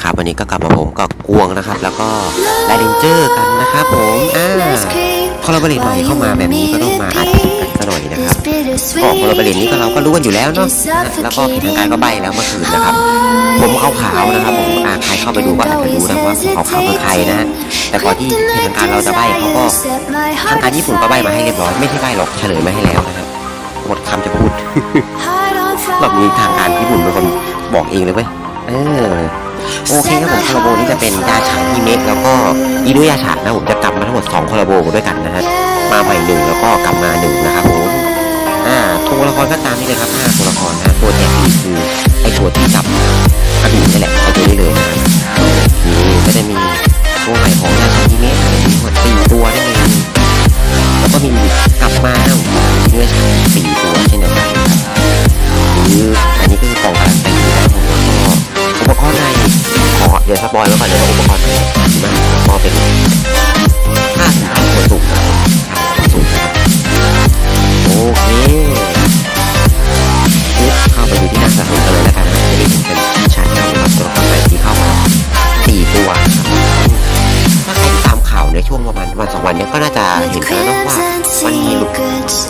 นะครับ วันนี้ก็กลับมาผมกับกวงนะครับ แล้วก็ไลเลนเจอร์กันนะครับผมอ่าคอลลาบอร์ใหม่เข้ามาแบบนี้ก็ต้องมาอัดกันซะหน่อยนะครับก็คอลลาบอร์นี่ก็เราก็รู้กันอยู่แล้วเนาะแล้วก็ผิดทางการก็ใบแล้วเมื่อคืนนะครับ ผมขาวๆนะครับ ผมอ่าใครเข้าไปดูก็อาจจะรู้นะว่าผมขาวๆคือใครนะแต่ก่อนที่ผิดทางการเราจะใบเขาก็ทางการญี่ปุ่นก็ใบมาให้เรียบร้อยไม่ใช่ใบหรอกเฉลยมาให้แล้วนะครับหมดคำจะพูดรอบนี้ทางการญี่ปุ่นเป็นคนบอกเองเลยเว้ยเออ โอเคครับผมคอลลาโบนี่จะเป็นยาฉายฮิเมะแล้วก็อินุยาฉานะผมจะกลับมาทั้งหมด2คอลลาโบด้วยกันนะฮะมาใหม่หนึ่งแล้วก็กลับมาหนึ่งนะครับผมอ่าตัวละครก็ตามนี้เลยครับห้าตัวละครนะตัวแทนที่คือไอตัวที่จับกระดูกนี่แหละเอาตัวนี้เลยนะครับนี่ก็จะมีตัวใหม่ของยาฉายฮิเมะมีทั้งหมดสี่ตัวนั่นเองแล้วก็มีกลับมาแล้วอินุยาฉาสี่ตัวเช่นเดียวกันหรืออันนี้ก็คือกล่องการันตีนะครับผมแล้วก็อุปกรณ์ใน ขอเดี๋ยวสปอยไว้ก่อนเลยว่าอุปกรณ์มากก็เป็นค่าสาวตัวสูงนะครับค่าสาวสูงนะโอเคปึ๊บเข้าไปดูที่หน้าสาวกันเลยแล้วกันนะจะได้เห็นเป็นชาร์จนะครับตัวละครใหม่ที่เข้ามาสี่ตัวถ้าใครที่ตามข่าวในช่วงประมาณวันสองวันนี้ก็น่าจะเห็นแล้วเนะว่ามันมี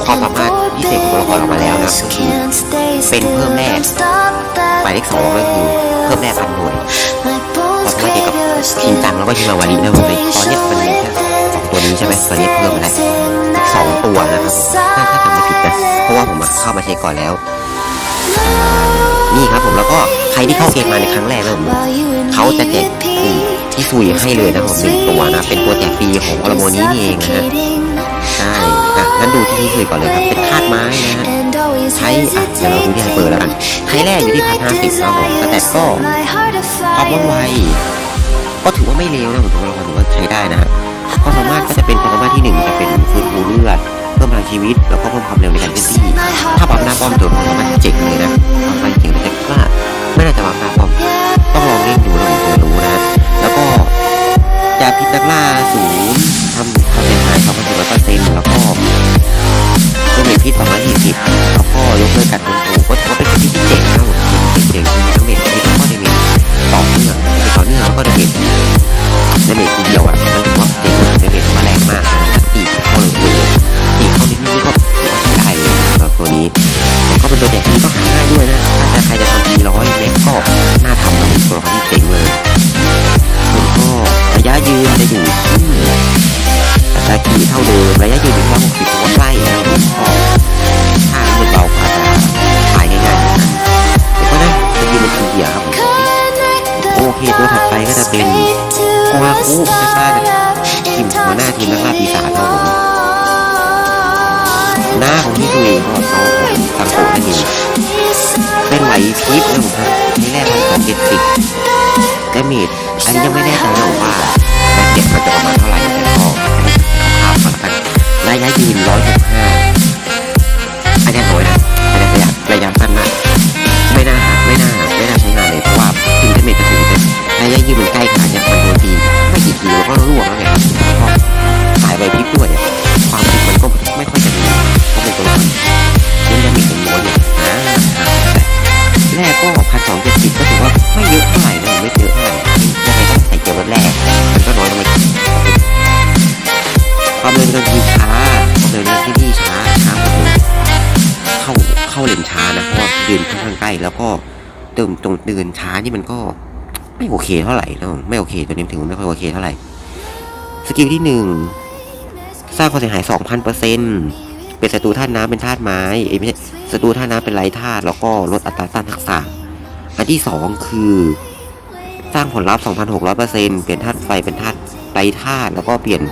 ความสามารถพิเศษของตัวละครออกมาแล้วนะคือเป็นเพิ่มแร่หมายเลขสองก็คือเพิ่มแร่พันหน่วย ความสามารถเกี่ยวกับชินจังแล้วก็ชิมาวารินะผมในตอนเนี้ยมันมีแค่สองตัวนี้ใช่ไหมตอนนี้เพิ่มมาแล้วสองตัวนะครับถ้าถ้าจำไม่ผิดนะเพราะว่าผมเข้ามาเช็คก่อนแล้ว นี่ครับผมแล้วก็ใครที่เข้าเกมมาในครั้งแรกนะผมเขาจะแจกที่ซุยให้เลยนะผมหนึ่งตัวนะเป็นตัวแจกฟรีของอลโมนี้นี่เองนะฮะใช่อะงั้นดูที่ที่ซุยก่อนเลยครับเป็นธาตุไม้นะฮะใช้อะเดี๋ยวเราดูที่ไฮเปอร์แล้วกันไฮแรกอยู่ที่พันห้าสิบครับผมแต่ก็ความว่องไว ก็ถือว่าไม่เลวนะผมถือว่าเราถือว่าใช้ได้นะความสามารถก็จะเป็นความสามารถที่หนึ่งจะเป็นฟื้นฟูเลือดเพิ่มพลังชีวิตแล้วก็เพิ่มความเร็วในการเคลื่อนที่ถ้าบัฟหน้าป้อมถือว่าความสามารถเจ๋งเลยนะความสามารถเจ๋งแต่ว่าไม่น่าจะบัฟหน้าป้อมต้องลองเล่นดูนะผมจะรู้นะฮะแล้วก็จะพิษนักล่าศูนย์ทำความเสียหายสองพันสิบร้อยเปอร์เซ็นต์แล้วก็ตัวเมทพิษ240แล้วก็ยกเลิกการโดนถูกก็ถือว่าเป็น เดเมจต่อเนื่องแล้วก็เดเมจเดเมจทีเดียวอะมันถือว่าเจ๋งเดเมจถือว่าแรง ดาเมจอันนี้ยังไม่แน่ใจนะผมว่าแบ็คเจ็ดมันจะประมาณเท่าไหร่แต่ก็คร่าวๆก็แล้วกันระยะยืนร้อยหกห้าอันนี้น้อยนะอันนี้ระยะระยะสั้นมากไม่น่าไม่น่าไม่น่าใช้งานเลยเพราะว่าถึงจะเมทจะถึงระยะยืนมันใกล้ขนาดเนี่ยมันโดนทีไม่กี่ทีแล้วก็ร่วงแล้วไงแล้วก็สายใบพริบด้วยเนี่ยความผิดมันก็ไม่ค่อยจะมีเพราะเป็นตัวละครเล่นดาเมจเป็นน้อยเนี่ย แต่แรกก็พันสองเจ็ดสิบก็ถือว่าไม่เยอะเท่าไหร่นะไม่เยอะเท่าไหร่ยังไงต้องใส่เกียร์วันแรกมันก็น้อยลงไปความเร็วในการทีช้าความเร็วในที่นี่ช้าช้าหมดเลยเข้าเข้าเลนช้านะเพราะว่าเดินค่อนข้างใกล้แล้วก็เติมตรงเดินช้านี่มันก็ไม่โอเคเท่าไหร่นะไม่โอเคตัวนี้ถือว่าไม่ค่อยโอเคเท่าไหร่สกิลที่หนึ่งสร้างความเสียหายสองพันเปอร์เซ็นต์ เป็นศัตรูธาตุน้ำเป็นธาตุไม้เอ้ไม่ใช่ศัตรูธาตุน้ำเป็นไรธาตุแล้วก็ลดอัตราต้านทักษะ อันที่สองคือ สร้างผลลัพธ์ 2,600เปอร์เซ็นต์เปลี่ยนธาตุไฟเป็นธาตุไรธาตุแล้วก็เปลี่ยน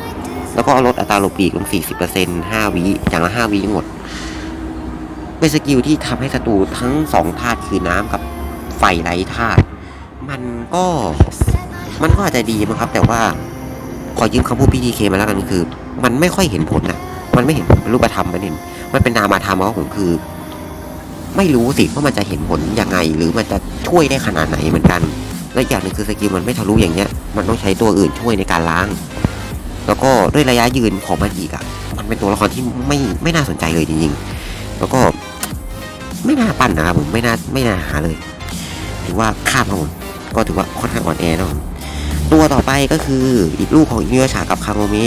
แล้วก็ลดอัตราโลปีกลง 40% 5วิอย่างละ5วิทั้งหมดเป็นสกิลที่ทำให้ศัตรูทั้งสองธาตุคือน้ำกับไฟไรธาตุมันก็มันก็อาจจะดีมั้งครับ แต่ว่าขอยืมคำพูดพี่ดีเคมาแล้วกันคือ มันไม่ค่อยเห็นผลนะ มันไม่เห็นผลเป็นรูปธรรมมันเห็น มันเป็นนามธรรมของผมคือ ไม่รู้สิว่ามันจะเห็นผลยังไง หรือมันจะช่วยได้ขนาดไหนเหมือนกัน และอย่างหนึ่งคือสกิลมันไม่ทะลุอย่างเงี้ย มันต้องใช้ตัวอื่นช่วยในการล้าง แล้วก็ด้วยระยะยืนของมันอีกอะมันเป็นตัวละครที่ไม่ไม่น่าสนใจเลยจริงๆ แล้วก็ไม่น่าปั้นนะครับผมไม่น่าไม่น่าหาเลย ถือว่าข้ามครับผมก็ถือว่าค่อนข้างอ่อนแอนะผมตัวต่อไปก็คืออีกลูกของอินุยาชากับคาโงมิ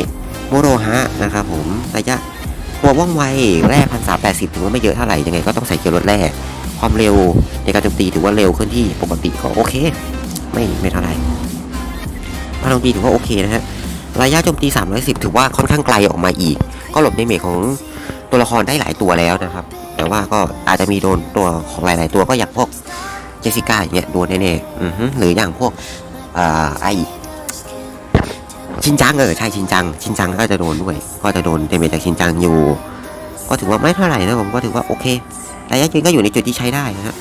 โมโรฮะนะครับผมระยะตัวว่องไวแร่พันสามแปดสิบถือว่าไม่เยอะเท่าไหร่ยังไงก็ต้องใส่เกียร์รถแร่ความเร็วในการโจมตีถือว่าเร็วขึ้นที่ปกติก็โอเค ไม่ไม่เท่าไหร่พลังโจมตีถือว่าโอเคนะฮะระยะโจมตี 310 ถือว่าค่อนข้างไกลออกมาอีก ก็หลบในเมจของตัวละครได้หลายตัวแล้วนะครับ แต่ว่าก็อาจจะมีโดนตัวของหลาย ๆ ตัวก็อย่างพวกเจสสิก้าอย่างเงี้ยโดนแน่ๆหรืออย่างพวกอ่าไอ ชินจังเออใช่ชินจัง ชินจังก็จะโดนด้วย ก็จะโดนเดเมจจากชินจังอยู่ ก็ถือว่าไม่เท่าไหร่นะผมก็ถือว่าโอเคระยะยืนก็อยู่ในจุดที่ใช้ได้นะฮะ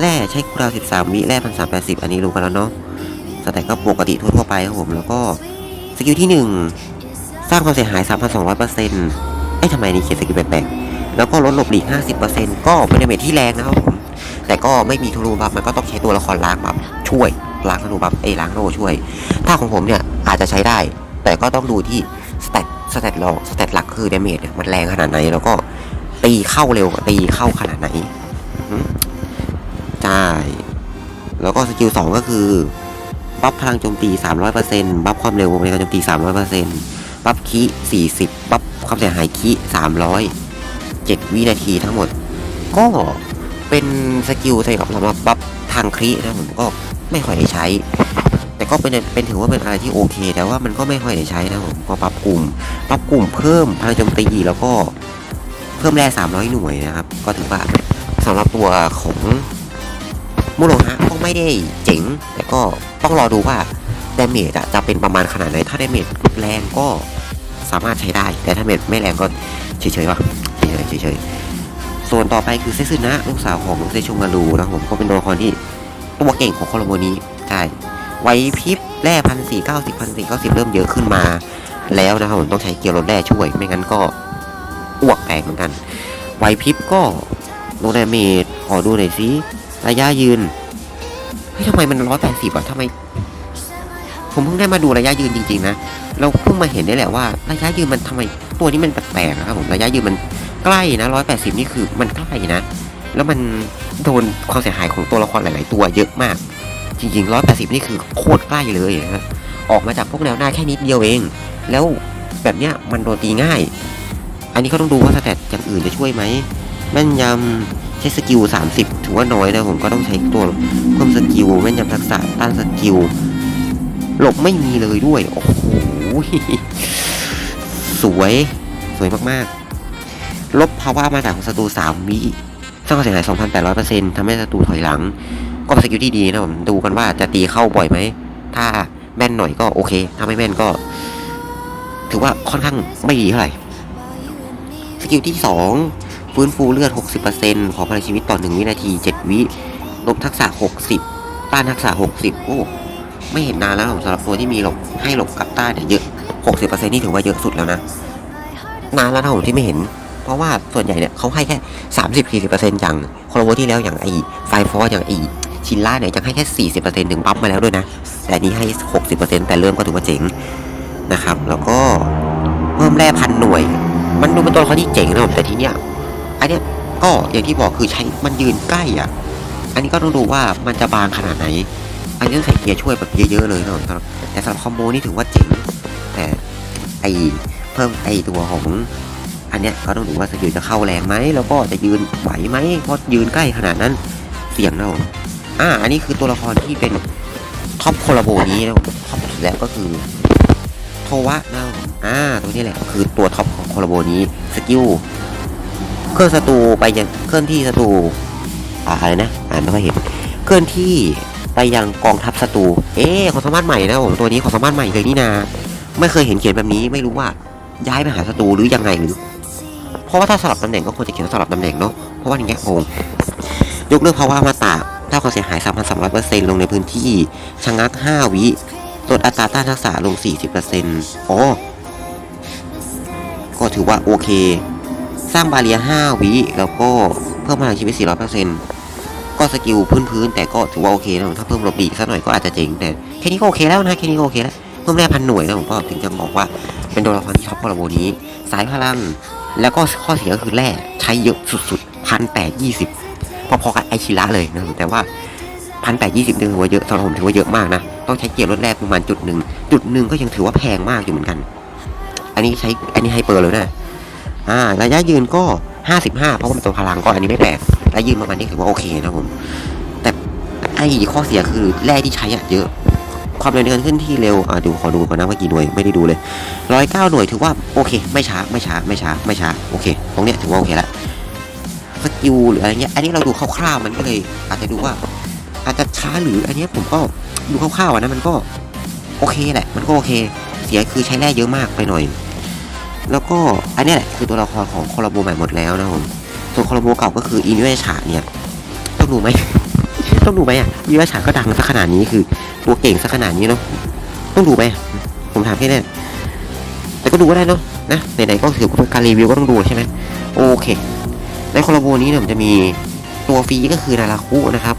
แร่ใช้คูลดาว13วิแร่พันสามแปดสิบอันนี้รู้กันแล้วเนาะสแต็กก็ปกติทั่วๆไปครับผมแล้วก็สกิลที่หนึ่งสร้างความเสียหาย 3,200เปอร์เซ็นต์เอ้ทำไมนี่เขียนสกิลแปลกๆแล้วก็ลดหลบหลีก 50%ก็เป็นดเมจที่แรงนะครับผมแต่ก็ไม่มีธนูบัฟมันก็ต้องใช้ตัวละครล้างบัฟช่วย ล้างธนูบัฟเอ้ล้างโนช่วย ถ้าของผมเนี่ยอาจจะใช้ได้ แต่ก็ต้องดูที่สเตตสเตตรองสเตตหลักคือเดเมจเนี่ยมันแรงขนาดไหนแล้วก็ตีเข้าเร็วตีเข้าขนาดไหนใช่แล้วก็สกิลสองก็คือบัฟพลังโจมตี 300%บัฟความเร็วในการโจมตี 300%บัฟคี40 บัฟความเสียหายคี300 7 วินาทีทั้งหมด ก็เป็นสกิลสำหรับสำหรับบัฟทางครีนะผมก็ ไม่ค่อยได้ใช้ แต่ก็เป็นเป็นถือว่าเป็นอะไรที่โอเค แต่ว่ามันก็ไม่ค่อยได้ใช้นะผมก็ปรับกลุ่ม ปรับกลุ่มเพิ่มพลังโจมตีแล้วก็เพิ่มแร่300 หน่วยนะครับ ก็ถือว่าสำหรับตัวของมูโรฮะก็ไม่ได้เจ๋ง แต่ก็ต้องรอดูว่าดาเมจจะเป็นประมาณขนาดไหน ถ้าดาเมจแรงก็สามารถใช้ได้ แต่ถ้าเมจไม่แรงก็เฉยๆว่ะเฉยๆเฉยๆส่วนต่อไปคือเซซึนะลูกสาวของเซชุมารูนะผมก็เป็นตัวละครที่ ตัวเก่งของโคโลโมนี้ใช่ไวพริบแร่พันสี่เก้าสิบพันสี่เก้าสิบเริ่มเยอะขึ้นมา แล้วนะครับผมต้องใช้เกียร์รถแร่ช่วย ไม่งั้นก็อ้วกแตกเหมือนกัน ไวพริบก็โนดาเมจขอดูหน่อยสิระยะยืนเฮ้ยทำไมมันร้อยแปดสิบอะทำไม ผมเพิ่งได้มาดูระยะยืนจริง ๆ นะ เราเพิ่งมาเห็นได้แหละว่า ระยะยืนมันทำไมตัวนี้มันแปลกๆนะครับผมระยะยืนมันใกล้นะร้อยแปดสิบนี่คือมันใกล้นะ แล้วมันโดนความเสียหายของตัวละครหลาย ๆ ตัวเยอะมาก จริงๆร้อยแปดสิบนี่คือโคตรใกล้เลยนะฮะออกมาจากพวกแนวหน้าแค่นิดเดียวเอง แล้วแบบเนี้ยมันโดนตีง่าย อันนี้ก็ต้องดูว่าสแตทอย่างอื่นจะช่วยไหมแม่นยำใช้สกิล 30 ถือว่าน้อยนะผมก็ต้องใช้ตัวเพิ่มสกิลแม่นยำทักษะต้านสกิลหลบไม่มีเลยด้วย โอ้โหสวย สวยมาก ๆ ลบภาวะมาจากของศัตรู3วิ สร้างความเสียหาย 2,800%ทำให้ศัตรูถอยหลัง ก็เป็นสกิลที่ดีนะผม ดูกันว่าจะตีเข้าบ่อยไหม ถ้าแม่นหน่อยก็โอเค ถ้าไม่แม่นก็ ถือว่าค่อนข้างไม่ดีเท่าไหร่ สกิลที่ 2 ฟื้นฟูเลือด 60%ของพลังชีวิตต่อ 1 วินาที 7 วิลบทักษะ 60 ต้านทักษะ 60 โอ้ ไม่เห็นนานแล้วผมสำหรับตัวที่มีหลบให้หลบกับต้านเนี่ยเยอะ 60%นี่ถือว่าเยอะสุดแล้วนะ นานแล้วนะผมที่ไม่เห็น เพราะว่าส่วนใหญ่เนี่ยเขาให้แค่ 30-40%อย่างโคโลโวที่แล้วอย่างไอไฟฟอร์อย่างไอชินล่าเนี่ยจะให้แค่ 40%ถึงปั๊บมาแล้วด้วยนะ แต่นี้ให้ 60%แต่เริ่มก็ถือว่าเจ๋งนะครับ แล้วก็เพิ่มแร่พันหน่วย มันดูเป็นตัวละครที่เจ๋งนะผมแต่ทีเนี้ยอันเนี้ยก็อย่างที่บอกคือใช้มันยืนใกล้อะ อันนี้ก็ต้องดูว่ามันจะบางขนาดไหน อันนี้ต้องใส่เกียร์ช่วยแบบเยอะๆเลยนะผมสำหรับแต่สำหรับคอมโบนี่ถือว่าเจ๋งแต่ไอเพิ่มไอตัวของ อันเนี้ยก็ต้องดูว่าสกิลจะเข้าแรงไหมแล้วก็จะยืนไหวไหมเพราะยืนใกล้ขนาดนั้นเสี่ยงนะผมอ่าอันนี้คือตัวละครที่เป็นท็อปโคลาโบนี้นะผมท็อปสุดแล้วก็คือโทวะนะผมอ่าตัวนี้แหละคือตัวท็อปของโคลาโบนี้สกิลเคลื่อนศัตรูไปยังเคลื่อนที่ศัตรูอาอะไรนะอ่านไม่ค่อยเห็นเคลื่อนที่ไปยังกองทัพศัตรูเอ๊ะของสามารถใหม่นะผมตัวนี้ของสามารถใหม่เลยนี่นา ไม่เคยเห็นเขียนแบบนี้ไม่รู้ว่าย้ายไปหาศัตรูหรือยังไงหรือ เพราะว่าถ้าสลับตำแหน่งก็ควรจะเขียนสลับตำแหน่งเนาะเพราะว่าอย่างเงี้ยงงยกเลิกภาวะมาตะถ้าความเสียหาย3,300%ลงในพื้นที่ชะงัก 5 วิลดอัตราต้านทักษะลง 40%อ๋อ ก็ถือว่าโอเค สร้างบาเรีย 5 วิแล้วก็เพิ่มพลังชีวิต 400%ก็สกิลพื้นๆแต่ก็ถือว่าโอเคนะผมถ้าเพิ่มหลบหลีสักหน่อยก็อาจจะเจ๋งแต่แค่นี้ก็โอเคแล้วนะแค่นี้ก็โอเคแล้ว เพิ่มแร่พันหน่วยนะผมก็ถึงจะบอกว่าเป็นตัวละครที่ท็อปของระบบนี้ สายพลัง แล้วก็ข้อเสียก็คือแร่ใช้เยอะสุดๆพันแปดยี่สิบพอๆกับไอชิระเลยนะแต่ว่าพันแปดยี่สิบถือว่าเยอะสำหรับผมถือว่าเยอะมากนะ ต้องใช้เกียร์รถแรกประมาณจุดหนึ่งจุดหนึ่งก็ยังถือว่าแพงมากอยู่เหมือนกัน อันนี้ใช้อันนี้ไฮเปอร์เลยนะอ่าระยะยืนก็ห้าสิบห้าเพราะว่ามันตัวพลังก็อันนี้ไม่แปลกระยะยืนประมาณนี้ถือว่าโอเคนะผม แต่ไอข้อเสียคือแร่ที่ใช้อะเยอะ ความเร็วในการขึ้นที่เร็วอ่าดูขอดูก่อนนะว่ากี่หน่วยไม่ได้ดูเลยร้อยเก้าหน่วยถือว่าโอเค ไม่ช้าไม่ช้าไม่ช้าไม่ช้าโอเค ตรงเนี้ยถือว่าโอเคละสกิลหรืออะไรเงี้ยอันนี้เราดูคร่าวๆมันก็เลย อาจจะดูว่า อาจจะช้าหรืออันนี้ผมก็ดูคร่าวๆนะมันก็โอเคแหละ มันก็โอเค เสียคือใช้แร่เยอะมากไปหน่อย แล้วก็อันนี้แหละคือตัวละครของคอลลาโบใหม่หมดแล้วนะผมส่วนคอลลาโบเก่าก็คืออินเวชาเนี่ยต้องดูไหมต้องดูไหมอะอินเวชาก็ดังสักขนาดนี้คือ ตัวเก่งสักขนาดนี้เนาะต้องดูไหมผมถามแค่นี้แต่ก็ดูก็ได้เนาะนะไหนๆก็ถือว่าเป็นการรีวิวก็ต้องดูใช่ไหมโอเค ในคอลลาโบนี้เนี่ยมันจะมีตัวฟรีก็คือนาราคุนะครับ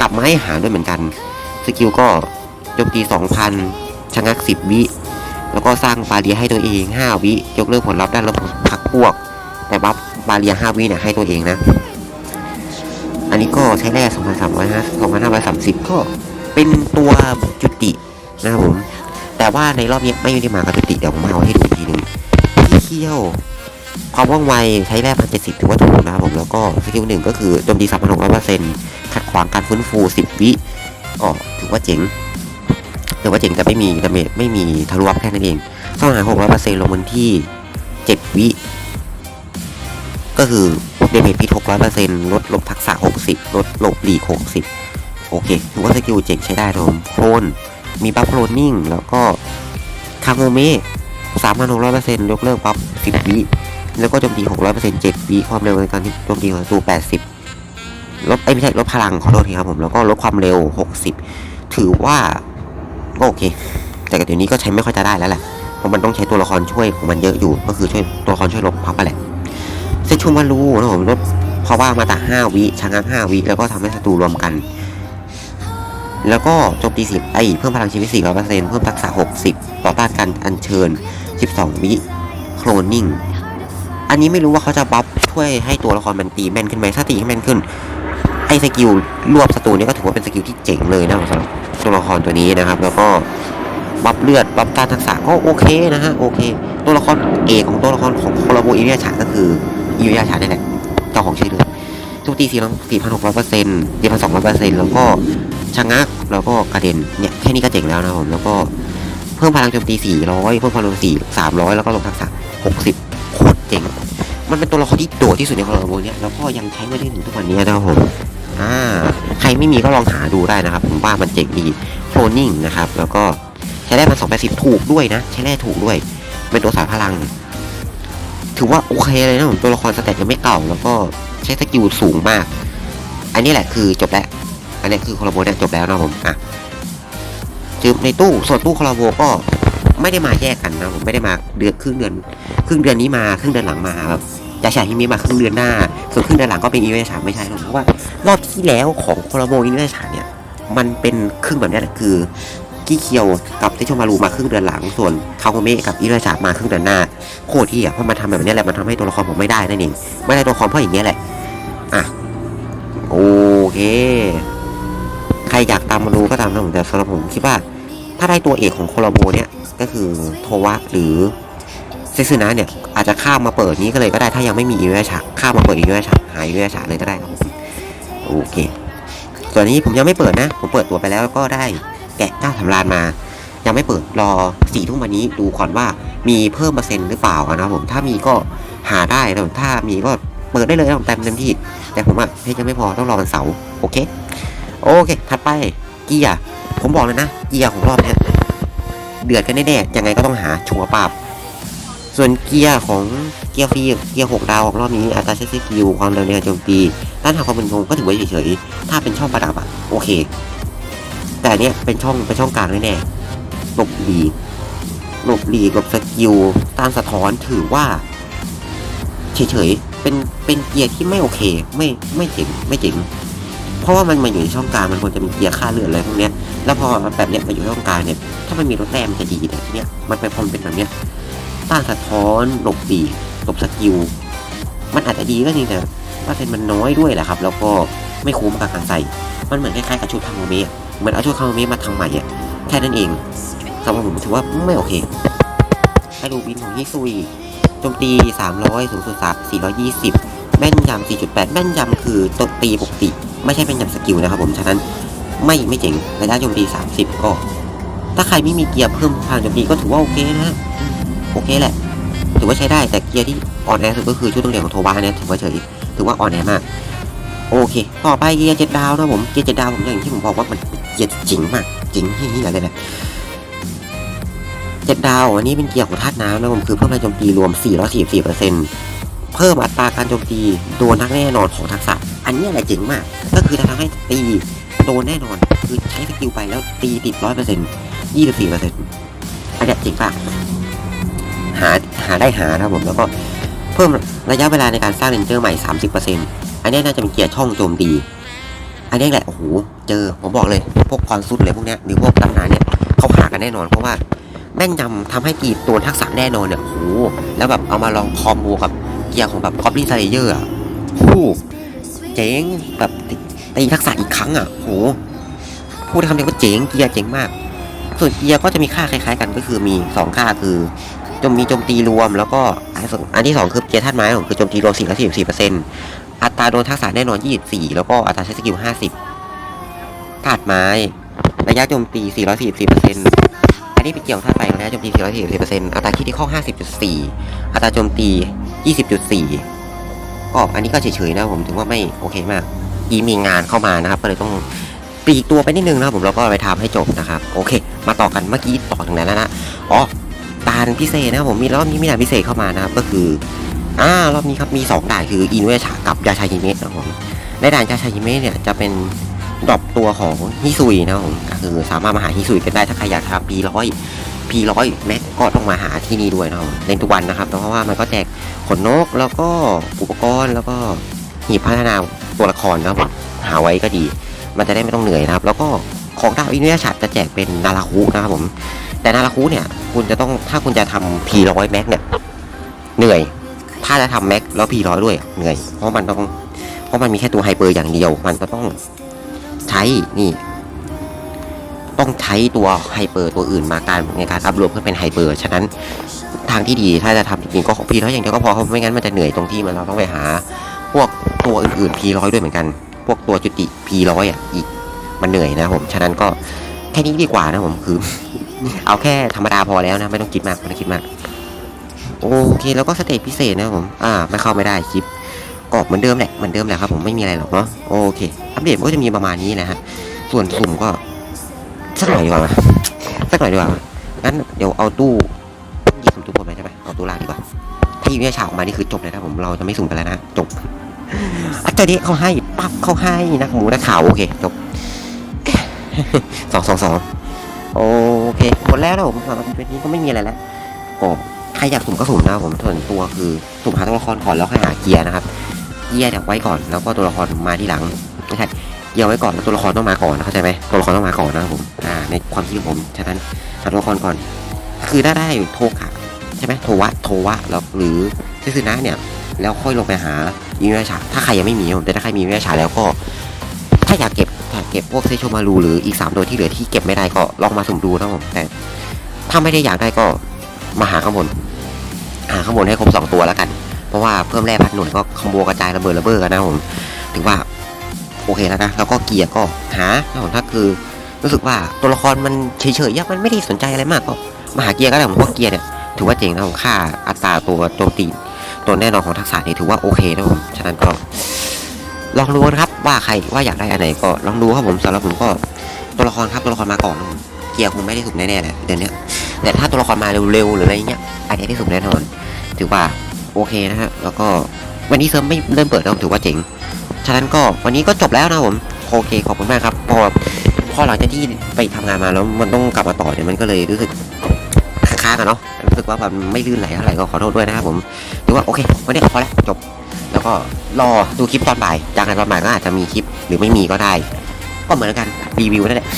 กลับมาให้หาด้วยเหมือนกัน สกิลก็โจมตี 2,000ชะงัก 10 วิ แล้วก็สร้างบาเรียให้ตัวเอง 5 วิ ยกเลิกผลลัพธ์ด้านลบพักพวก แต่บัฟบาเรีย 5 วิเนี่ยให้ตัวเองนะ อันนี้ก็ใช้แร่2,300 2,530 ก็ เป็นตัวจุตินะครับผมแต่ว่าในรอบนี้ไม่ได้มากับจุติเดี๋ยวผมเอาให้ดูอีกทีหนึงเขี้ยวความว่องไวใช้แร่พันเจ็ดสิบถือว่าถูกนะครับผมแล้วก็สกิลหนึ่งก็คือโจมตีสามพันหกร้อยเปอร์เซ็นต์ขัดขวางการฟื้นฟูสิบวิก็ถือว่าเจ๋งถือว่าเจ๋งแต่ไม่มีดาเมจไม่มีทะลุวับแค่นั้นเองสองหายหกร้อยเปอร์เซ็นต์ลงบนที่เจ็ดวิก็คือเดเมจพิษหกร้อยเปอร์เซ็นต์ลดลบทักษะหกสิบลดลบหลีกหกสิบ โอเคถือว่าสกิลเจ๋งใช้ได้นะผมโคลนมีบัฟโคลนนิ่ง แล้วก็คาโมเมสามพันหกร้อยเปอร์เซ็นต์ยกเลิกบัฟสิบวิแล้วก็โจมตี600% 7วิความเร็วในการโจมตีของศัตรู80ลดไอ้ไม่ใช่ลดพลังขอโทษทีครับผมแล้วก็ลดความเร็ว60ถือว่าก็โอเค แต่เดี๋ยวนี้ก็ใช้ไม่ค่อยจะได้แล้วแหละเพราะมันต้องใช้ตัวละครช่วยของมันเยอะอยู่ ก็คือช่วยตัวละครช่วยลบพับไปแหละเซชูมารูนะผมลดเพราะว่ามาจาก5วิชะงัก5วิแล้วก็ทำให้ศัตรูรวมกัน แล้วก็โจมตี10ไอ้เพิ่มพลังชีวิต 400%เพิ่มทักษะ 60 ต่อต้านการอัญเชิญ 12 วิโคลนนิ่ง อันนี้ไม่รู้ว่าเขาจะบัฟช่วยให้ตัวละครมันตีแม่นขึ้นไหมถ้าตีให้แม่นขึ้น ไอ้สกิลรวบศัตรูนี่ก็ถือว่าเป็นสกิลที่เจ๋งเลยนะสำหรับตัวละครตัวนี้นะครับ แล้วก็บัฟเลือดบัฟต้านทักษะก็โอเคนะฮะโอเค ตัวละครเอกของตัวละครของโคลาโบอิเลียฉาก็คืออิเลียฉานี่แหละเจ้าของชื่อเลย ทุกตีสี่สี่พันหกร้อยเปอร์เซ็นต์สี่พันสองร้อยเปอร์เซ็นต์แล้วก็ชะงักแล้วก็กระเด็นเนี่ยแค่นี้ก็เจ๋งแล้วนะผมแล้วก็เพิ่มพลังโจมตีสี่ร้อยเพิ่มพลังสี่สามร้อยแล้วก็ลงทักษะหกสิบโคตรเจ๋งมันเป็นตัวละครที่โดดที่สุดในคอร์โบเนี่ยแล้วก็ยังใช้ไม่ได้ถึงทุกวันนี้นะครับผมอ่าใครไม่มีก็ลองหาดูได้นะครับ ผมว่ามันเจ๋งดีโคลนิ่งนะครับ แล้วก็ใช้ได้มาสองแปดสิบถูกด้วยนะใช้ได้ถูกด้วย เป็นตัวสายพลัง ถือว่าโอเคเลยนะผมตัวละครสเตตยังไม่เก่าแล้วก็ ใช้สกิลสูงมาก อันนี้แหละคือจบแล้ว อันนี้คือคอร์โบเนี่ยจบแล้วนะผมอะจืมในตู้ส่วนตู้คอร์โบก็ไม่ได้มาแยกกันนะผมไม่ได้มาเดือนครึ่งเดือน ครึ่งเดือนนี้มาครึ่งเดือนหลังมาแบบจะฉายฮิมิมาครึ่งเดือนหน้าส่วนครึ่งเดือนหลังก็เป็นอีเวนต์ฉายไม่ใช่หรอกเพราะว่ารอบที่แล้วของโคลาโบอีเวนต์ฉายเนี่ยมันเป็นครึ่งแบบนี้แหละคือกี้เคียวกับเทชมารูมาครึ่งเดือนหลังส่วนคาโกเมะกับอีเวนต์ฉามาครึ่งเดือนหน้าโคตรที่อะเพราะมันทำแบบนี้แหละมันทำให้ตัวละครผมไม่ได้นั่นเองไม่ได้ตัวละครเพราะอย่างเงี้แหละ ใครอยากตามมาดูก็ตามนะผมแต่สำหรับผมคิดว่า ถ้าได้ตัวเอกของโคลาโบเนี่ยก็คือโทวะหรือเซซึนะเนี่ยอาจจะข้ามมาเปิดนี้ก็เลยก็ได้ถ้ายังไม่มีอีเวนต์ฉาข้ามมาเปิดอีเวนต์ฉาหาอีเวนต์ฉาเลยก็ได้ครับโอเค ส่วนนี้ผมยังไม่เปิดนะ ผมเปิดตัวไปแล้วก็ได้แกะเจ้าทำรานมา ยังไม่เปิดรอสี่ทุ่มวันนี้ดูก่อนว่ามีเพิ่มเปอร์เซ็นต์หรือเปล่านะครับผมถ้ามีก็หาได้นะผมถ้ามีก็เปิดได้เลยนะผมเต็มเต็มที่ แต่ผมอะเพชรยังไม่พอต้องรอวันเสาร์ โอเค โอเค ถัดไปเกียร์ ผมบอกเลยนะ เกียร์ของรอบนี้เดือดกันแน่ๆ ยังไงก็ต้องหาชัวร์ปราบส่วนเกียร์ของเกียร์ฟรีเกียร์หกดาวของรอบนี้อัตราใช้สกิลความเร็วในการโจมตีต้านทาความเป็นคงก็ถือว่าเฉยๆถ้าเป็นช่องประดับอะโอเค แต่เนี้ยเป็นช่องเป็นช่องกลางแน่ๆหลบหลีกหลบหลีกหลบสกิลต้านสะท้อนถือว่าเฉยๆเป็นเป็นเกียร์ที่ไม่โอเค ไม่ไม่เจ๋งไม่เจ๋ง เพราะว่ามันมาอยู่ในช่องกลางมันควรจะมีเกียร์ค่าเลือดอะไรพวกเนี้ยแล้วพอแบบเนี้ยมาอยู่ช่องกลางเนี่ยถ้ามันมีรถแต้มจะดีแต่ทีเนี้ยมันไปพอมนเป็นแบบเนี้ยต้านสะท้อนหลบปีกหลบสกิลมันอาจจะดีก็จริงแต่ว่าเซนมันน้อยด้วยแหละครับ แล้วก็ไม่คุ้มกับการใส่มันเหมือนคล้ายๆกับชุดคาโมเมะเหมือนเอาชุดคาโมเมะมาทำใหม่อะแค่นั้นเองสำหรับผมถือว่าไม่โอเคให้ดูบินของฮิซุยโจมตี 300 สูงสุด420 แม่นยำ4.8 แม่นยำคือตัวตีปกติ ไม่ใช่แม่นยำสกิลนะครับผมฉะนั้นไม่ไม่เจ๋งระยะโจมตี 30 ก็ ถ้าใครไม่มีเกียร์เพิ่มพลังโจมตีก็ถือว่าโอเคนะโอเคแหละ ถือว่าใช้ได้แต่เกียร์ที่อ่อนแอสุดก็คือชุดต้องเรียนของโทบาเนี่ยถือว่าเฉยถือว่าอ่อนแอมากโอเค ต่อไปเกียร์เจ็ดดาวนะผมเกียร์เจ็ดดาวผมอย่างที่ผมบอกว่ามันเกียร์จริงมากจริงที่นี่อะไรเลยเจ็ดดาวอันนี้เป็นเกียร์ของธาตุน้ำนะผมคือเพิ่มแรงโจมตีรวม 444เปอร์เซ็นต์เพิ่มอัตราการโจมตีโดนทักแน่นอนของทักษะ อันนี้อะไรเจ๋งมาก ก็คือจะทำให้ตีโดนแน่นอน คือใช้สกิลไปแล้วตีติดร้อยเปอร์เซ็นต์ยี่สิบสี่เปอร์เซ็นต์อันนี้เจ๋งมาก หาหาได้หานะครับผมแล้วก็เพิ่มระยะเวลาในการสร้างเรนเจอร์ใหม่30%อันนี้น่าจะเป็นเกียร์ช่องโจมตี อันนี้แหละโอ้โหเจอผมบอกเลยพวกพรสุดเลยพวกเนี้ยหรือพวกตำนานเนี่ยเขาหากันแน่นอนเพราะว่าแม่นยำทำให้กีดตัวทักษะแน่นอนเนี่ยโอ้โหแล้วแบบเอามาลองคอมโบกับเกียร์ของแบบคอปลี่ไซเยอร์อะโอ้ เจ๋งแบบตีตีทักษะอีกครั้งอะโหพูดคำเดียวว่าเจ๋งเกียร์เจ๋งมาก ส่วนเกียร์ก็จะมีค่าคล้าย ๆ กันก็คือมีสองค่าคือจมมีโจมตีรวมแล้วก็อันที่สองคือเกียร์ธาตุไม้ของคือโจมตีรวม4และ44เปอร์เซ็นต์อัตราโดนทักษะแน่นอน 24 แล้วก็อัตราใช้สกิล 50ธาตุไม้ ระยะโจมตี 444%อันนี้เป็นเกี่ยวกับธาตุไฟระยะโจมตี 444%อัตราคิดที่ข้อ50.4 อัตราโจมตี 20.4 ก็อันนี้ก็เฉยๆนะผมถือว่าไม่โอเคมากยีมีงานเข้ามานะครับก็เลยต้องปีกตัวไปนิดนึงนะครับผมแล้วก็ไปทำให้จบนะครับโอเค มาต่อกันเมื่อกี้ต่อถึงไหนแล้วนะอ๋อด่านพิเศษนะครับผมมีรอบนี้มีด่านพิเศษเข้ามานะครับก็คืออ่ารอบนี้ครับมี 2 ด่านคืออินเวชากับยาชาฮิเมะนะครับผมในด่านยาชาฮิเมะเนี่ยจะเป็นดรอปตัวของฮิซุยนะครับผมก็คือสามารถมาหาฮิซุยกันได้ถ้าใครอยากทำปีร้อย ปีร้อยแม็กก็ต้องมาหาที่นี่ด้วยนะครับเล่นทุกวันนะครับ เพราะว่ามันก็แจกขนนกแล้วก็อุปกรณ์แล้วก็หีบพัฒนาตัวละครนะครับผมหาไว้ก็ดี มันจะได้ไม่ต้องเหนื่อยนะครับ แล้วก็ของดาวอินเวชาจะแจกเป็นนาราคุนะครับผมแต่นาราคุเนี่ยคุณจะต้องถ้าคุณจะทำพีร้อยแม็กเนี่ยเหนื่อย ถ้าจะทำแม็กแล้วพีร้อยด้วยเหนื่อยเพราะมันต้องเพราะมันมีแค่ตัวไฮเปอร์อย่างเดียว มันก็ต้องใช้นี่ ต้องใช้ตัวไฮเปอร์ตัวอื่นมาการในการอัพรวมเพื่อเป็นไฮเปอร์ฉะนั้นทางที่ดีถ้าจะทำจริงๆก็พีร้อยอย่างเดียวก็พอเพราะไม่งั้นมันจะเหนื่อยตรงที่มันเราต้องไปหา พวกตัวอื่นๆพีร้อยด้วยเหมือนกัน พวกตัวจุติพีร้อยอะอีกมันเหนื่อยนะผมฉะนั้นก็แค่นี้ดีกว่านะผมคือ เอาแค่ธรรมดาพอแล้วนะไม่ต้องคิดมากไม่ต้องคิดมากโอเคแล้วก็สเตจพิเศษนะผมอ่าไม่เข้าไม่ได้คลิปก็เหมือนเดิมแหละเหมือนเดิมแหละครับผมไม่มีอะไรหรอกเนาะโอเค อัปเดตก็จะมีประมาณนี้นะฮะส่วนสุ่มก็ สักหน่อยดีกว่าไหมสักหน่อยดีกว่างั้นเดี๋ยวเอาตู้ยี่สุ่มทุกคนไปใช่ไหมเอาตู้ล่างดีกว่าถ้าอีเวนต์ฉากออกมานี่คือจบเลยนะผมเราจะไม่สุ่มกันแล้วนะจบอาจารย์นี้เขาให้ปั๊บเขาให้นักหมูนักข่าวโอเคจบสองสองสองโอเคหมดแล้วนะผมสำหรับเป็นนี้ก็ไม่มีอะไรแล้วก็ใครอยากสุ่มก็สุ่มนะผมส่วนตัวคือสุ่มหาตัวละครก่อนแล้วค่อยหาเกียร์นะครับเกียร์เนี่ยไว้ก่อนแล้วก็ตัวละครมาที่หลังไม่ใช่ เกี่ยร์ไว้ก่อนแล้วตัวละครต้องมาก่อนนะเข้าใจไหมตัวละครต้องมาก่อนนะครับผมอ่าในความคิดของผมฉะนั้นหาตัวละครก่อน คือถ้าได้โทกะใช่ไหมโทวะโทวะแล้วหรือซิซึนะเนี่ยแล้วค่อยลงไปหายูเนชาถ้าใครยังไม่มีผมแต่ถ้าใครมียูเนชาแล้วก็ ถ้าอยากเก็บอยากเก็บพวกเซโชมารูหรืออีก 3 ตัวที่เหลือที่เก็บไม่ได้ก็ลองมาสุ่มดูนะผมแต่ถ้าไม่ได้อยากได้ก็มาหาข้างบน หาข้างบนให้ครบ 2 ตัวแล้วกัน เพราะว่าเพิ่มแร่พันหน่วยก็คอมโบกระจายระเบิดระเบ้อกันนะผมถือว่า โอเคแล้วนะแล้วก็เกียร์ก็หาถ้าถ้าคือ รู้สึกว่าตัวละครมันเฉยๆยักมันไม่ได้สนใจอะไรมากก็มาหาเกียร์ก็ได้ผมว่าเกียร์เนี่ยถือว่าเจ๋งนะผมค่าอัตราตัวโจมตีตัวแน่นอนของทักษะนี่ถือว่าโอเคนะผมฉะนั้นก็ลองดูนะครับว่าใครว่าอยากได้อันไหนก็ลองดูครับผมสำหรับผมก็ตัวละครครับตัวละครมาก่อนเกียร์คงไม่ได้สุกแน่ๆแหละเดือนเนี้แต่ถ้าตัวละครมาเร็วๆหรืออะไรเงี้ยอันนี้ได้สุกแน่นอน ถือว่าโอเคนะฮะแล้วก็วันนี้เซิร์ฟไม่เริ่มเปิดแล้วผมถือว่าเจ๋ง ฉะนั้นก็วันนี้ก็จบแล้วนะผมโอเคขอบคุณมากครับพอพอหลังจากที่ไปทำงานมาแล้วมันต้องกลับมาต่อเนี่ยมันก็เลยรู้สึกค้างๆอะเนาะรู้สึกว่ามันไม่ลื่นไหลเท่าไหร่ก็ขอโทษด้วยนะครับผมถือว่าโอเควันนี้พอแล้วจบ แล้วก็รอดูคลิปตอนบ่าย จากนั้นตอนบ่ายก็อาจจะมีคลิปหรือไม่มีก็ได้ ก็เหมือนกันรีวิวนั่นแหละ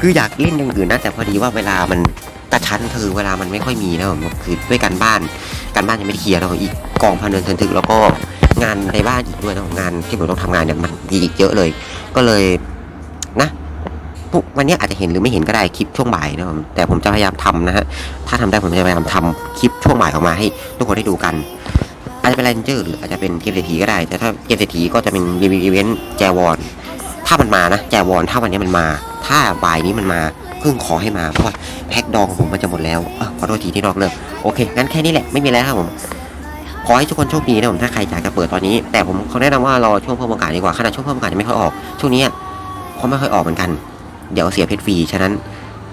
คืออยากเล่นอย่างอื่นนะแต่พอดีว่าเวลามันกระชั้นคือเวลามันไม่ค่อยมีนะผมคือด้วยการบ้านการบ้านยังไม่ได้เคลียร์แล้วอีกกองพันเดินเทินถึกแล้วก็ งานในบ้านอีกด้วยนะงานที่ผมต้องทำงานเนี่ยมันอีกเยอะเลย ก็เลยนะพรุ่งวันนี้อาจจะเห็นหรือไม่เห็นก็ได้คลิปช่วงบ่ายนะผมแต่ผมจะพยายามทำนะฮะถ้าทำได้ผมจะพยายามทำคลิปช่วงบ่ายออกมาให้ทุกคนได้ดูกัน อาจจะเป็นแรนเจอร์หรืออาจจะเป็นเกมเศรษฐีก็ได้ แต่ถ้าเกมเศรษฐีก็จะเป็นรีวิวอีเวนต์แจวอนถ้ามันมานะแจวอนถ้าวันนี้มันมา ถ้าบ่ายนี้มันมาเพิ่งขอให้มาเพราะว่าแพ็คดองของผมมันจะหมดแล้วเอ้อขอโทษทีที่นอกเรื่องโอเคงั้นแค่นี้แหละไม่มีแล้วครับผม ขอให้ทุกคนโชคดีนะผมถ้าใครอยากจะเปิดตอนนี้ แต่ผมเขาแนะนำว่ารอช่วงเพิ่มโอกาสดีกว่าขนาดช่วงเพิ่มโอกาสยังไม่ค่อยออก ช่วงนี้เขาไม่ค่อยออกเหมือนกัน เดี๋ยวเสียเพชรฟรีฉะนั้น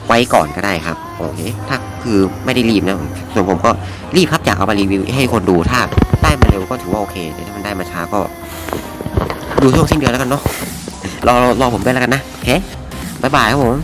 ไว้ก่อนก็ได้ครับโอเคถ้าคือไม่ได้รีบนะส่วนผมก็รีบครับอยากเอามารีวิวให้คนดูถ้าได้มาเร็วก็ถือว่าโอเคแต่ถ้ามันได้มาช้าก็ ดูช่วงสิ้นเดือนแล้วกันเนาะรอรออผมด้วยแล้วกันนะโอเคบายบายครับผม